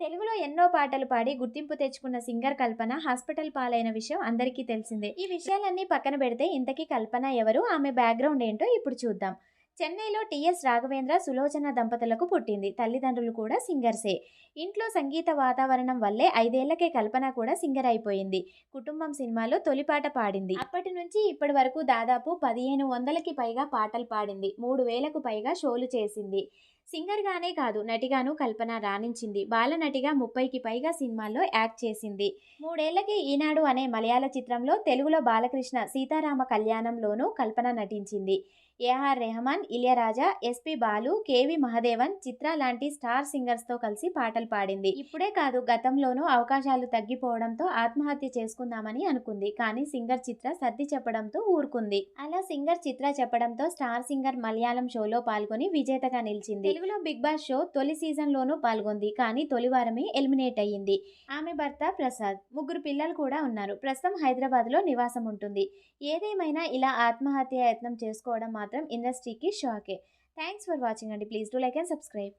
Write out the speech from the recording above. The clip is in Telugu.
తెలుగులో ఎన్నో పాటలు పాడి గుర్తింపు తెచ్చుకున్న సింగర్ కల్పన హాస్పిటల్ పాలైన విషయం అందరికీ తెలిసిందే. ఈ విషయాలన్నీ పక్కన పెడితే ఇంతకీ కల్పన ఎవరు? ఆమె బ్యాక్గ్రౌండ్ ఏంటో ఇప్పుడు చూద్దాం. చెన్నైలో టిఎస్ రాఘవేంద్ర సులోచన దంపతులకు పుట్టింది. తల్లిదండ్రులు కూడా సింగర్సే. ఇంట్లో సంగీత వాతావరణం వల్లే ఐదేళ్ళకే కల్పన కూడా సింగర్ అయిపోయింది. కుటుంబం సినిమాలో తొలిపాట పాడింది. అప్పటి నుంచి ఇప్పటి వరకు దాదాపు పదిహేను వందలకి పైగా పాటలు పాడింది. మూడు వేలకు పైగా షోలు చేసింది. సింగర్గానే కాదు నటిగాను కల్పన రాణించింది. బాలనటిగా ముప్పైకి పైగా సినిమాల్లో యాక్ట్ చేసింది. మూడేళ్ళకి ఈనాడు అనే మలయాళ చిత్రంలో తెలుగులో బాలకృష్ణ సీతారామ కళ్యాణంలోనూ కల్పన నటించింది. A R Rahman Ilaiyaraaja S P Balu K V Mahadevan Chithra లాంటి స్టార్ సింగర్స్తో కలిసి పాటలు పాడింది. ఇప్పుడే కాదు గతంలోనూ అవకాశాలు తగ్గిపోవడంతో ఆత్మహత్య చేసుకుందామని అనుకుంది. కానీ సింగర్ చిత్ర సర్ది చెప్పడంతో ఊరుకుంది. అలా సింగర్ చిత్ర చెప్పడంతో స్టార్ సింగర్ మలయాళం షోలో పాల్గొని విజేతగా నిలిచింది. తెలుగులో బిగ్ బాస్ షో తొలి సీజన్ లోనూ పాల్గొంది. కానీ తొలి వారమే ఎలిమినేట్ అయ్యింది. ఆమె భర్త ప్రసాద్ ముగ్గురు పిల్లలు కూడా ఉన్నారు. ప్రస్తుతం హైదరాబాద్లో నివాసం ఉంటుంది ఏదేమైనా ఇలా ఆత్మహత్య యత్నం చేసుకోవడం మాత్రం ఇండస్ట్రీకి షాకే. థ్యాంక్స్ ఫర్ వాచింగ్ అండి. Please do like and subscribe